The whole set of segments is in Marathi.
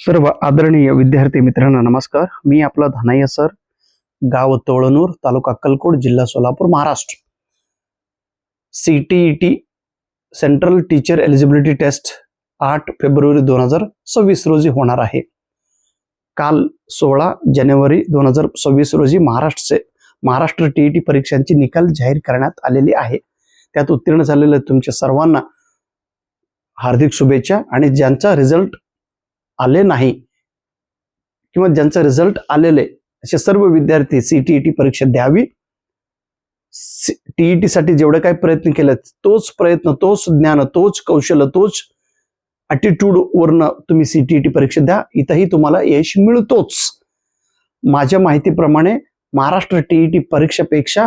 सर्व आदरणीय विद्यार्थी मित्रांनो नमस्कार. मी आपला धनय्य सर गाव तोळनूर तालुका अक्कलकोट जिल्हा Solapur Maharashtra. C T E T central teacher eligibility test आठ फेब्रुवारी दोन हजार सव्वीस रोजी होणार आहे. काल सोळा जानेवारी दोन हजार सव्वीस रोजी महाराष्ट्रचे महाराष्ट्र टी ई टी परीक्षांची निकाल जाहीर करण्यात आलेली आहे. त्यात उत्तीर्ण झालेल्या तुमच्या सर्वांना हार्दिक शुभेच्छा आणि ज्यांचा रिझल्ट आले नाही किंवा ज्यांचा रिझल्ट आलेले असे सर्व विद्यार्थी सीटीईटी परीक्षा द्यावी. टीईटी साठी जेवढे काही प्रयत्न केले तोच प्रयत्न तोच ज्ञान तोच कौशल्य तोच ॲटिट्यूड वरनं तुम्ही सीटीईटी परीक्षा द्या इथंही तुम्हाला यश मिळतोच. माझ्या माहितीप्रमाणे महाराष्ट्र टीईटी परीक्षेपेक्षा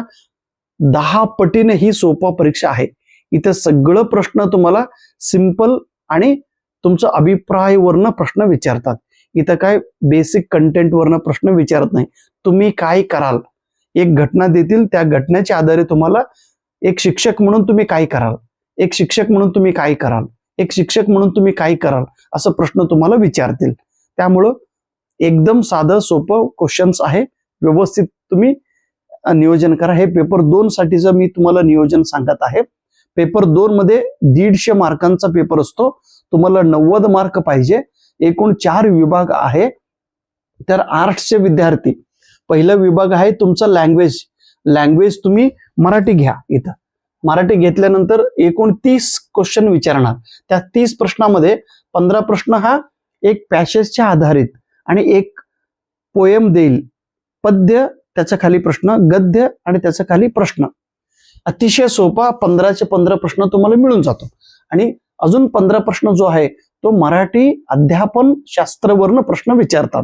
दहा पटीने ही सोपा परीक्षा आहे. इथं सगळं प्रश्न तुम्हाला सिंपल आणि तुमचा अभिप्रायवरनं प्रश्न विचारतात. इथं काय बेसिक कंटेंटवरनं प्रश्न विचारत नाही. तुम्ही काय कराल? एक घटना देतील त्या घटनेच्या आधारे तुम्हाला एक शिक्षक म्हणून तुम्ही काय कराल? एक शिक्षक म्हणून तुम्ही काय कराल? एक शिक्षक म्हणून तुम्ही काय कराल? असं प्रश्न तुम्हाला विचारतील. त्यामुळं एकदम साधं सोपं क्वेश्चन्स आहे. व्यवस्थित तुम्ही नियोजन करा. हे पेपर दोन साठीचं मी तुम्हाला नियोजन सांगत आहे. पेपर दोन मध्ये दीडशे मार्कांचा पेपर असतो. तुम्हाला नव्वद मार्क पाहिजे. एकूण चार विभाग आहे. तर आर्ट्सचे विद्यार्थी पहिला विभाग आहे तुमचा लँग्वेज लँग्वेज तुम्ही मराठी घ्या इथं. मराठी घेतल्यानंतर एकूण तीस क्वेश्चन विचारणार. त्या तीस प्रश्नामध्ये पंधरा प्रश्न हा एक पॅसेजच्या आधारित आणि एक पोयम देईल. पद्य त्याच्याखाली प्रश्न गद्य आणि त्याच्याखाली प्रश्न. अतिशय सोपा पंधराचे पंधरा प्रश्न तुम्हाला मिळून जातो. आणि अजून पंधरा प्रश्न जो आहे तो मराठी अध्यापन शास्त्रवरनं प्रश्न विचारतात.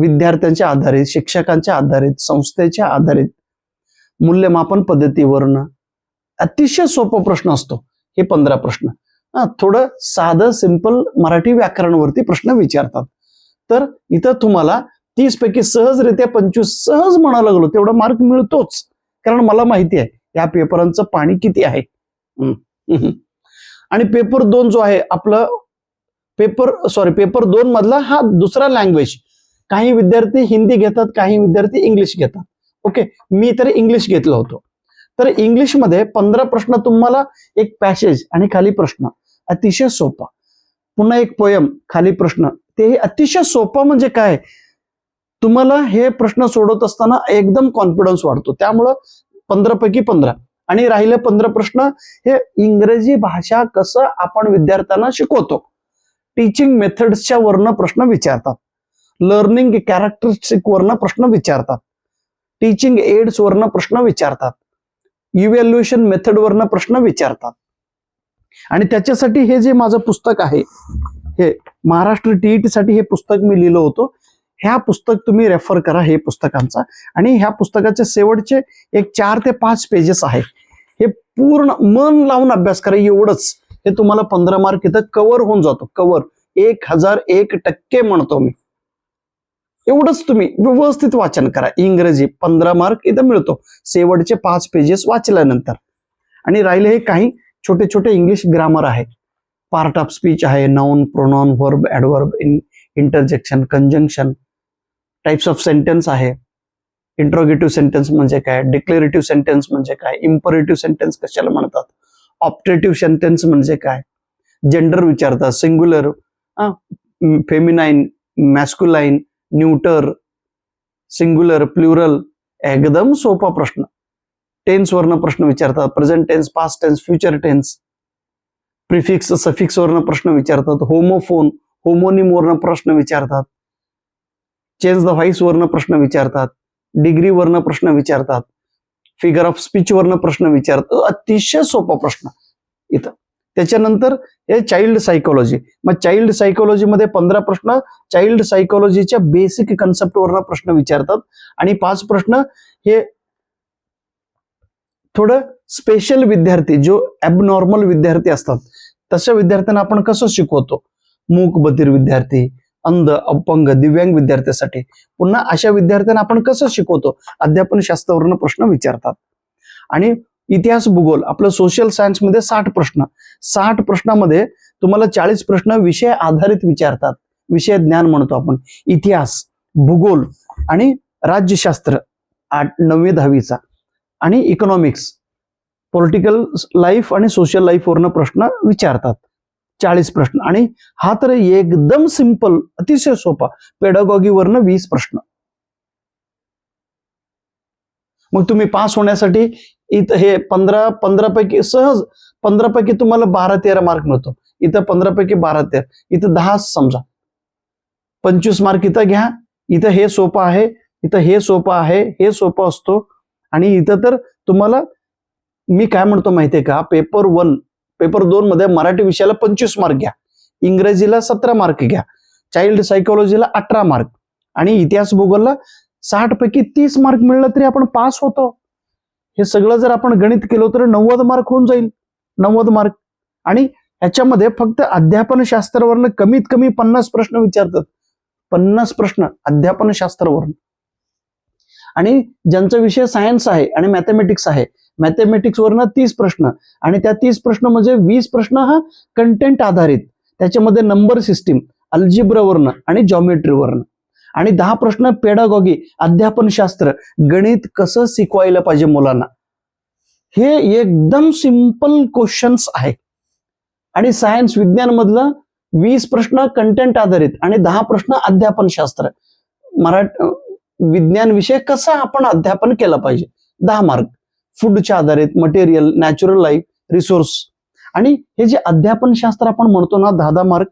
विद्यार्थ्यांच्या आधारित शिक्षकांच्या आधारित संस्थेच्या आधारित मूल्यमापन पद्धतीवरनं अतिशय सोपा प्रश्न असतो हे पंधरा प्रश्न. हा थोडं साधं सिंपल मराठी व्याकरणवरती प्रश्न विचारतात. तर इथं तुम्हाला तीस पैकी सहजरित्या पंचवीस सहज म्हणावं लागलो तेवढा मार्क मिळतोच. कारण मला माहिती आहे या पेपरांचं पाणी किती आहे? हम्म. आणि पेपर दोन जो आहे आपलं पेपर सॉरी पेपर दोन मधला हा दुसरा लँग्वेज काही विद्यार्थी हिंदी घेतात काही विद्यार्थी इंग्लिश घेतात. ओके मी तर इंग्लिश घेतलं होतो. तर इंग्लिशमध्ये पंधरा प्रश्न तुम्हाला एक पॅसेज आणि खाली प्रश्न. अतिशय सोपा. पुन्हा एक पोयम खाली प्रश्न. ते अतिशय सोपं म्हणजे काय? तुम्हाला हे प्रश्न सोडवत असताना एकदम कॉन्फिडन्स वाढतो. त्यामुळं पंधरा पैकी पंधरा. आणि राहिले पंधरा प्रश्न हे इंग्रजी भाषा कसं आपण विद्यार्थ्यांना शिकवतो? टीचिंग मेथड्सच्या वरनं प्रश्न विचारतात. लर्निंग कॅरेक्टरिस्टिक वरनं प्रश्न विचारतात. टीचिंग एड्स वरनं प्रश्न विचारतात. इव्हॅल्युएशन मेथड वरनं प्रश्न विचारतात. आणि त्याच्यासाठी हे जे माझं पुस्तक आहे हे महाराष्ट्र टीईटी साठी हे पुस्तक मी लिहिलं होतं. ह्या पुस्तक तुम्ही रेफर करा हे पुस्तकांचा आणि ह्या पुस्तकाचे शेवटचे एक चार ते पाच पेजेस आहे. हे पूर्ण मन लावून अभ्यास करा एवढंच. हे तुम्हाला पंधरा मार्क इथं कव्हर होऊन जातो. कव्हर एक हजार एक टक्के म्हणतो मी. एवढंच तुम्ही व्यवस्थित वाचन करा. इंग्रजी पंधरा मार्क इथं मिळतो. शेवटचे पाच पेजेस वाचल्यानंतर. आणि राहिले हे काही छोटे छोटे इंग्लिश ग्रामर आहे. पार्ट ऑफ स्पीच आहे. Noun pronoun verb adverb in interjection conjunction types of sentence आहे. इंट्रोगेटिव्ह सेंटेन्स म्हणजे काय? डिक्लेरेटिव्ह सेंटेन्स म्हणजे काय? इम्परेटिव्ह सेंटेन्स कशाला म्हणतात? ऑप्टेटिव्ह सेंटेन्स म्हणजे काय? जेंडर विचारतात. Singular feminine masculine neuter singular plural एकदम सोपा प्रश्न. टेन्स वरनं प्रश्न विचारतात. Present tense past tense future tense prefix suffix वरनं प्रश्न विचारतात. होमोफोन होमोनिम वरनं प्रश्न विचारतात. चेंज द व्हाईस वरनं प्रश्न विचारतात डिग्री वरनं प्रश्न विचारतात फिगर ऑफ स्पीच वरनं प्रश्न विचारतात. अतिशय सोपा प्रश्न. इथं. त्याच्यानंतर हे चाइल्ड सायकोलॉजी मग चाइल्ड सायकोलॉजीमध्ये पंधरा प्रश्न चाइल्ड सायकोलॉजीच्या बेसिक कन्सेप्ट वरनं प्रश्न विचारतात. आणि पाच प्रश्न हे थोडं स्पेशल विद्यार्थी जो ॲबनॉर्मल विद्यार्थी असतात. तशा विद्यार्थ्यांना आपण कसं शिकवतो? मूक बधीर विद्यार्थी अंध अपंग दिव्यांग विद्यार्थ्यासाठी. पुन्हा अशा विद्यार्थ्यांना आपण कसं शिकवतो? अध्यापन शास्त्रावरनं प्रश्न विचारतात. आणि इतिहास भूगोल आपलं सोशल सायन्समध्ये साठ प्रश्न. साठ प्रश्नामध्ये तुम्हाला चाळीस प्रश्न विषय आधारित विचारतात. विषय ज्ञान म्हणतो आपण. इतिहास भूगोल आणि राज्यशास्त्र आठ नववी दहावीचा. आणि इकॉनॉमिक्स पॉलिटिकल लाईफ आणि सोशल लाईफवरनं प्रश्न विचारतात. चाळीस प्रश्न. आणि हा तर एकदम सिंपल अतिशय सोपा. पेडागॉगीवरनं वीस प्रश्न. मग तुम्ही पास होण्यासाठी इथं हे पंधरा पंधरा पैकी सहज पंधरा पैकी तुम्हाला बारा तेरा मार्क मिळतो. इथं पंधरा पैकी बारा तेरा. इथं दहा समजा. पंचवीस मार्क इथं घ्या. इथं हे सोपं आहे. इथं हे सोपं आहे. हे सोपं असतो. आणि इथं तर तुम्हाला मी काय म्हणतो माहितीये का? पेपर वन पेपर दोन मध्ये मराठी विषयाला पंचवीस मार्क घ्या. इंग्रजीला सतरा मार्क घ्या. चाइल्ड सायकोलॉजीला अठरा मार्क. आणि इतिहास भूगोलला साठ पैकी तीस मार्क मिळलं तरी आपण पास होतो. हे सगळं जर आपण गणित केलं तर नव्वद मार्क होऊन जाईल. नव्वद मार्क. आणि ह्याच्यामध्ये फक्त अध्यापन शास्त्रावरनं कमीत कमी पन्नास प्रश्न विचारतात. पन्नास प्रश्न अध्यापन शास्त्रावरून आणि ज्यांचा विषय सायन्स आहे आणि मॅथमॅटिक्स आहे मॅथमॅटिक्स वरनं तीस प्रश्न. आणि त्या तीस प्रश्न म्हणजे वीस प्रश्न हा कंटेंट आधारित. त्याच्यामध्ये नंबर सिस्टीम अल्जिब्रावरनं आणि जॉमेट्रीवरनं आणि दहा प्रश्न पेडागॉगी अध्यापनशास्त्र गणित कसं शिकवायला पाहिजे मुलांना? हे एकदम सिंपल क्वेश्चन्स आहे. आणि सायन्स विज्ञान मधलं वीस प्रश्न कंटेंट आधारित आणि दहा प्रश्न अध्यापनशास्त्र. मराठ विज्ञान विषय कसा आपण अध्यापन केलं पाहिजे? दहा मार्क फूडच्या आधारित मटेरियल नॅचरल लाईफ रिसोर्स आणि हे जे अध्यापन शास्त्र आपण म्हणतो ना दादा मार्क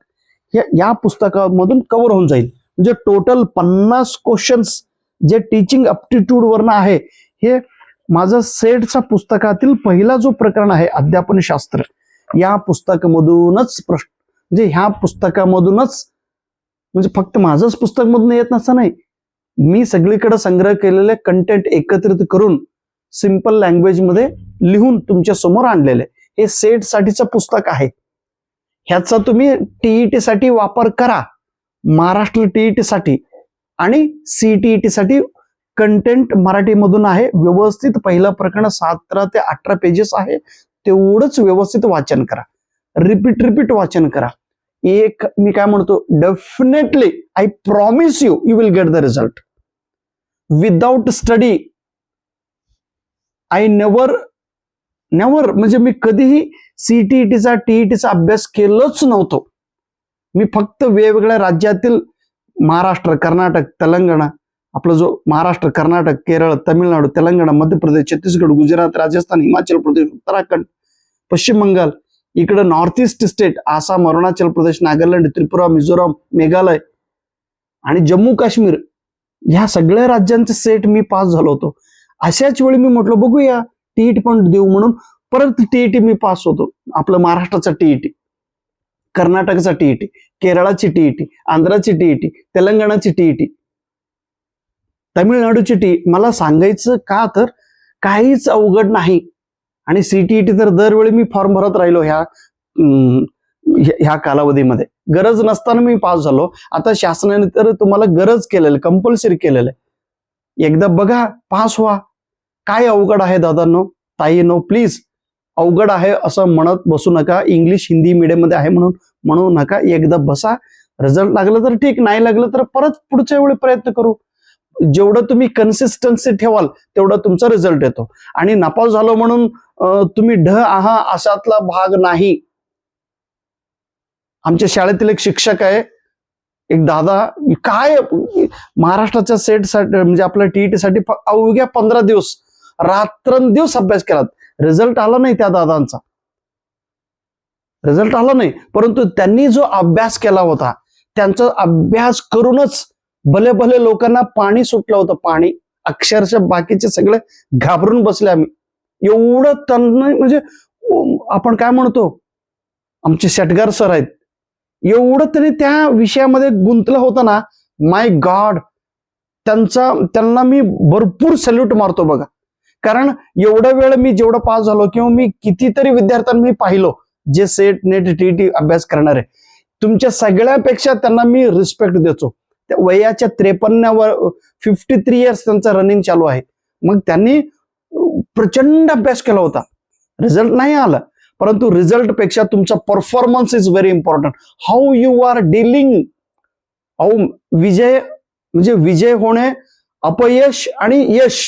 हे या पुस्तकामधून कव्हर होऊन जाईल. म्हणजे टोटल पन्नास क्वेश्चन्स जे टीचिंग अप्टिट्यूड वरनं आहे हे माझं सेटचा पुस्तकातील पहिला जो प्रकरण आहे अध्यापन शास्त्र या पुस्तकामधूनच प्रश्न म्हणजे ह्या पुस्तकामधूनच म्हणजे फक्त माझंच पुस्तकमधून येत नसतं नाही. मी सगळीकडे संग्रह केलेले कंटेंट एकत्रित करून सिंपल लँग्वेजमध्ये लिहून तुमच्यासमोर आणलेले हे सेट साठीचं पुस्तक आहे. ह्याचा तुम्ही टीईटी साठी वापर करा. महाराष्ट्र टीईटी साठी आणि सीटीईटी साठी कंटेंट मराठीमधून आहे. व्यवस्थित पहिलं प्रकरण सतरा ते अठरा पेजेस आहे. तेवढंच व्यवस्थित वाचन करा. रिपीट रिपीट वाचन करा. एक मी काय म्हणतो definitely I promise you you will get the result without study I never never म्हणजे मी कधीही सीटीईटीचा टीईटीचा अभ्यास केलंच नव्हतो. मी फक्त वेगवेगळ्या राज्यातील महाराष्ट्र कर्नाटक तेलंगणा आपला जो महाराष्ट्र कर्नाटक केरळ तमिळनाडू तेलंगणा मध्य प्रदेश छत्तीसगड गुजरात राजस्थान हिमाचल प्रदेश उत्तराखंड पश्चिम बंगाल इकडं north east state Assam Arunachal Pradesh Nagaland Tripura Mizoram Meghalaya आणि जम्मू काश्मीर ह्या सगळ्या राज्यांचे सेट मी पास झालो होतो. अशाच वेळी मी म्हटलं बघूया टीईटी पण देऊ म्हणून. परत टीईटी मी पास होतो. आपलं महाराष्ट्राचा टीईटी कर्नाटकचा टीईटी केरळाची टीईटी आंध्राची टीईटी तेलंगणाची टीईटी तमिळनाडूची टी मला सांगायचं का तर काहीच अवघड नाही. आणि सीटीईटी तर दरवेळी मी फॉर्म भरत राहिलो ह्या ह्या ह्या कालावधीमध्ये. गरज नसताना मी पास झालो. आता शासनाने तर तुम्हाला गरज केलेलं कंपल्सरी केलेलं आहे. एकदा बघा पास व्हा. काय अवघड आहे दादांनो? ताईनो प्लीज अवघड आहे असं म्हणत बसू नका. इंग्लिश हिंदी मीडियममध्ये आहे म्हणून म्हणू नका. एकदा बसा. रिझल्ट लागलं तर ठीक नाही लागलं तर परत पुढच्या वेळी प्रयत्न करू. जेवढं तुम्ही कन्सिस्टन्सी ठेवाल तेवढा तुमचा रिझल्ट येतो. आणि नापास झालो म्हणून तुम्ही ढ आहा अशातला भाग नाही. आमच्या शाळेतील एक शिक्षक आहे एक दादा काय महाराष्ट्राच्या सेटसाठी म्हणजे आपल्या टीईटीसाठी अवघ्या पंधरा दिवस रात्रंदिवस अभ्यास केला रिझल्ट आला नाही त्या दादांचा. रिझल्ट आला नाही. परंतु त्यांनी जो अभ्यास केला होता त्यांचा अभ्यास करूनच भले भले लोकांना पाणी सुटलं होतं. पाणी अक्षरशः बाकीचे सगळे घाबरून बसले आम्ही. एवढं त्यांना म्हणजे आपण काय म्हणतो? आमचे शेटगार सर आहेत. एवढं तरी त्या विषयामध्ये गुंतलं होतं ना माय गॉड त्यांचा त्यांना मी भरपूर सल्यूट मारतो बघा. कारण एवढा वेळ मी जेवढं पास झालो किंवा मी कितीतरी विद्यार्थ्यांना मी पाहिलो जे सेट नेट टी टी अभ्यास करणारे तुमच्या सगळ्यापेक्षा त्यांना मी रिस्पेक्ट देतो. त्या वयाच्या त्रेपन्नावर फिफ्टी थ्री इयर्स त्यांचं रनिंग चालू आहे. मग त्यांनी प्रचंड अभ्यास केला होता. रिझल्ट नाही आला. परंतु रिझल्टपेक्षा तुमचा performance is very important how you are dealing how विजय म्हणजे विजय होणे अपयश आणि यश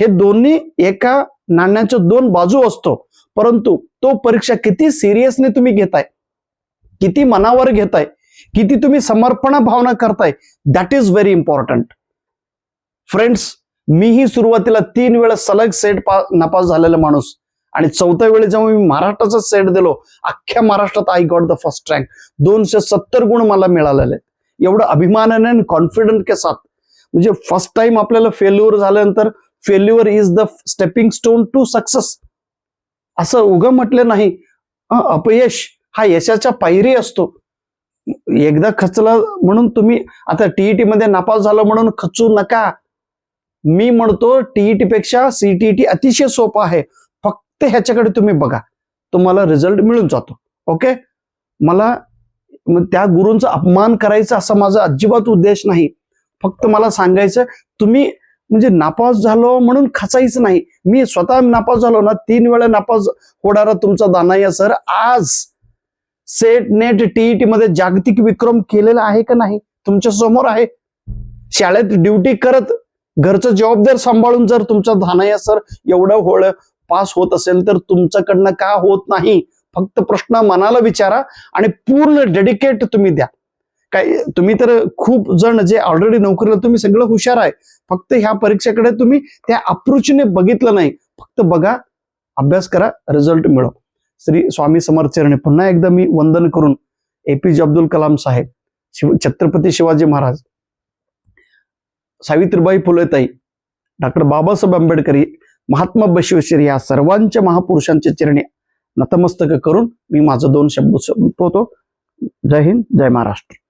हे दोन्ही एका नाण्याच्या दोन बाजू असतो. परंतु तो परीक्षा किती सिरियसने तुम्ही घेताय किती मनावर घेताय किती तुम्ही समर्पण भावना करताय that is very important friends मीही सुरुवातीला तीन वेळा सलग सेट पा नापास झालेला माणूस. आणि चौथ्या वेळी जेव्हा मी महाराष्ट्राचा सेट दिलो अख्ख्या महाराष्ट्रात I got the first rank दोनशे सत्तर गुण मला मिळालेले आहेत. एवढं अभिमानाने आणि कॉन्फिडंट के साथ. म्हणजे फर्स्ट टाइम आपल्याला फेल्युअर झाल्यानंतर failure is the stepping stone to success असं उगं म्हटलं नाही. अपयश हा यशाच्या पायरी असतो. एकदा खचला म्हणून तुम्ही आता टीईटी मध्ये नापास झालं म्हणून खचू नका. मी म्हणतो टीईटी पेक्षा सीटीईटी अतिशय सोपं आहे. फक्त ह्याच्याकडे तुम्ही बघा. तुम्हाला रिझल्ट मिळून जातो. ओके मला त्या गुरूंचा अपमान करायचा असा माझा अजिबात उद्देश नाही. फक्त मला सांगायचं तुम्ही म्हणजे नापास झालो म्हणून खचायचं नाही. मी स्वतः नापास झालो ना तीन वेळा नापास होणारा तुमचा दानाया सर आज सेट नेट टीईटी मध्ये जागतिक विक्रम केलेला आहे का नाही? तुमच्यासमोर आहे. शाळेत ड्युटी करत घरचं जबाबदार सांभाळून जर तुमचा धानाया सर एवढं होळ पास होत असेल तर तुमच्याकडनं का होत नाही? फक्त प्रश्न मनाला विचारा आणि पूर्ण डेडिकेट तुम्ही द्या. काय तुम्ही तर खूप जण जे ऑलरेडी नोकरीला तुम्ही सगळं हुशार आहे. फक्त ह्या परीक्षेकडे तुम्ही त्या अप्रोचने बघितलं नाही. फक्त बघा अभ्यास करा रिझल्ट मिळव श्री स्वामी समर्थ पुन्हा एकदा मी वंदन करून एपीजे अब्दुल कलाम साहेब शिव छत्रपती शिवाजी महाराज सावित्रीबाई फुलेताई डॉक्टर बाबासाहेब आंबेडकर महात्मा बशवेश्वर या सर्वांच्या महापुरुषांच्या चरणी नतमस्तक करून मी माझं दोन शब्द संपवतो. जय हिंद जय महाराष्ट्र.